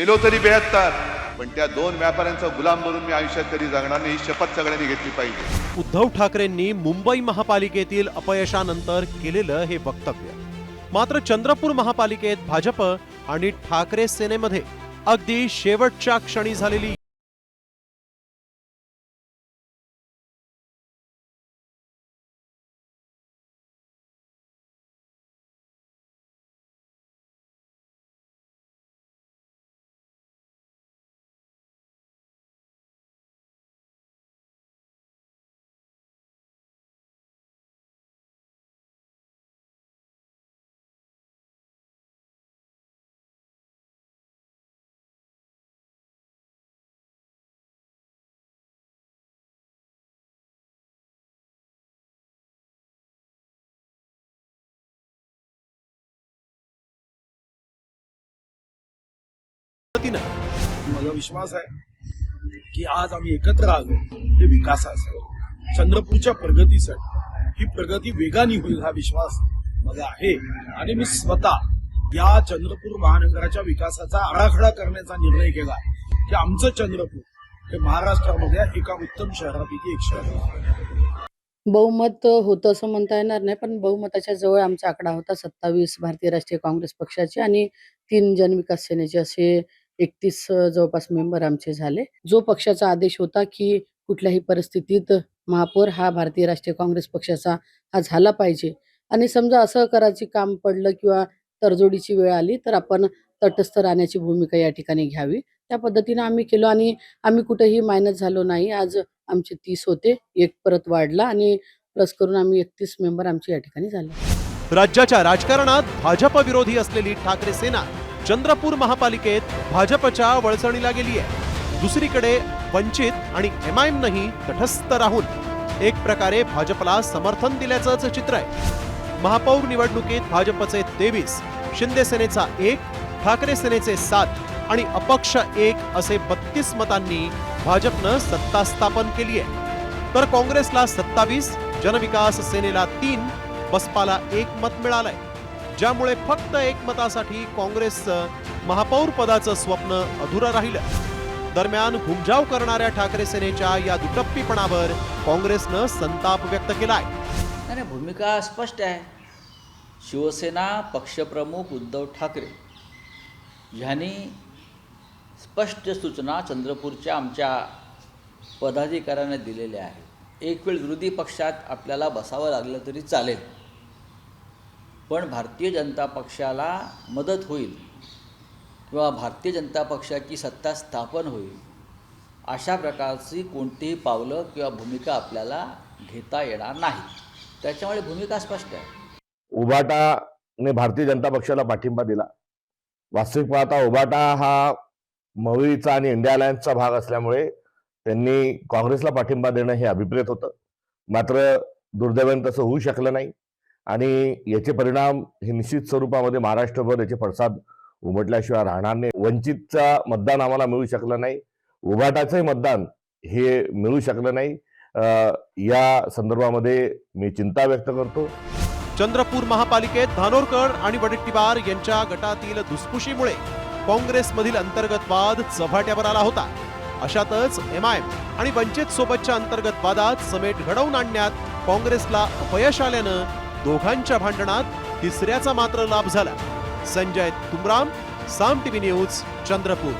गेलो तरी बेहत्तर. पण त्या दोन व्यापाऱ्यांचा गुलाम बनून मी आयुष्यात कधी जगणार नाही ही शपथ सगळ्यांनी घेतली पाहिजे. उद्धव ठाकरेंनी मुंबई महापालिकेतील अपयशानंतर केलेलं हे वक्तव्य. मात्र चंद्रपूर महापालिकेत भाजप आणि ठाकरे सेनेमध्ये अगदी शेवटच्या क्षणी झालेली पद्धतीनं. मला विश्वास आहे की आज आम्ही एकत्र आलो हे विकासासाठी चंद्रपूरच्या प्रगतीसाठी ही प्रगती वेगाने होईल हा विश्वास मला आहे. आणि मी स्वतः या चंद्रपूर महानगराच्या विकासाचा आराखडा करण्याचा निर्णय केला की आमचं चंद्रपूर हे महाराष्ट्रामध्ये एका उत्तम शहरापैकी एक शहर आहे. बहुमत होतं असं म्हणता येणार नाही पण बहुमताच्या जवळ आमचा आकडा होता सत्तावीस भारतीय राष्ट्रीय काँग्रेस पक्षाचे आणि तीन जनविकास सेनेचे असे एकतीस जवळपास मेंबर आमचे झाले. जो पक्षाचा आदेश होता की कुठल्याही परिस्थितीत महापौर हा भारतीय राष्ट्रीय काँग्रेस पक्षाचा हा झाला पाहिजे. आणि समजा असं करायची काम पडलं किंवा तडजोडीची वेळ आली तर आपण तटस्थ राहण्याची भूमिका या ठिकाणी घ्यावी. त्या पद्धतीनं आम्ही केलो आणि आम्ही कुठेही मायनस झालो नाही. आज आमचे तीस होते एक परत वाढला आणि प्लस करून आम्ही एकतीस मेंबर आमचे या ठिकाणी झाले. राज्याच्या राजकारणात भाजप विरोधी असलेली ठाकरे सेना चंद्रपूर महापालिकेत भाजपच्या वळसणीला गेली आहे. दुसरीकडे वंचित आणि एम आय एमनंही तटस्थ राहून एक प्रकारे भाजपला समर्थन दिल्याचंच चित्र आहे. महापौर निवडणुकीत भाजपचे तेवीस शिंदे सेनेचा एक ठाकरे सेनेचे सात आणि अपक्ष एक असे बत्तीस मतांनी भाजपनं सत्ता स्थापन केली आहे. तर काँग्रेसला सत्तावीस जनविकास सेनेला तीन बसपाला एक मत मिळालंय. ज्यामुळे फक्त एकमतासाठी काँग्रेसचं महापौर पदाचं स्वप्न अधुरं राहिलं. दरम्यान घुमजाव करणाऱ्या ठाकरे सेनेच्या या दुटप्पीपणावर काँग्रेसनं संताप व्यक्त केलाय. नाही, भूमिका स्पष्ट आहे. शिवसेना पक्षप्रमुख उद्धव ठाकरे ह्यांनी स्पष्ट सूचना चंद्रपूरच्या आमच्या पदाधिकाऱ्यांना दिलेल्या आहेत. एक वेळ विरोधी पक्षात आपल्याला बसावं लागलं तरी चालेल. पण भारतीय जनता पक्षाला मदत होईल किंवा भारतीय जनता पक्षाची सत्ता स्थापन होईल अशा प्रकारची कोणतीही पावलं किंवा भूमिका आपल्याला घेता येणार नाही. त्याच्यामुळे भूमिका स्पष्ट आहे. उबाटाने भारतीय जनता पक्षाला पाठिंबा दिला. वास्तविक पाहता उबाटा हा मविचा आणि इंडिया अलायन्सचा भाग असल्यामुळे त्यांनी काँग्रेसला पाठिंबा देणं हे अभिप्रेत होतं. मात्र दुर्दैवाने तसं होऊ शकलं नाही. आणि याचे परिणाम हे निश्चित स्वरूपामध्ये महाराष्ट्रभर याचे पडसाद उमटल्याशिवाय राहणार नाही. वंचितचा मतदान आम्हाला मिळू शकलं नाही. उघाटाचंही मतदान हे मिळू शकलं नाही. या संदर्भामध्ये मी चिंता व्यक्त करतो. चंद्रपूर महापालिकेत धानोरकर आणि वडेट्टीवार यांच्या गटातील धुसफुशीमुळे काँग्रेसमधील अंतर्गत वाद चव्हाट्यावर आला होता. अशातच एम आय एम आणि वंचित सोबतच्या अंतर्गत वादात समेट घडवून आणण्यात काँग्रेसला अपयश आल्यानं दोघांच्या भांडणात तिसऱ्याचा मात्र लाभ झाला. Sanjay Tumram Saam TV news Chandrapur.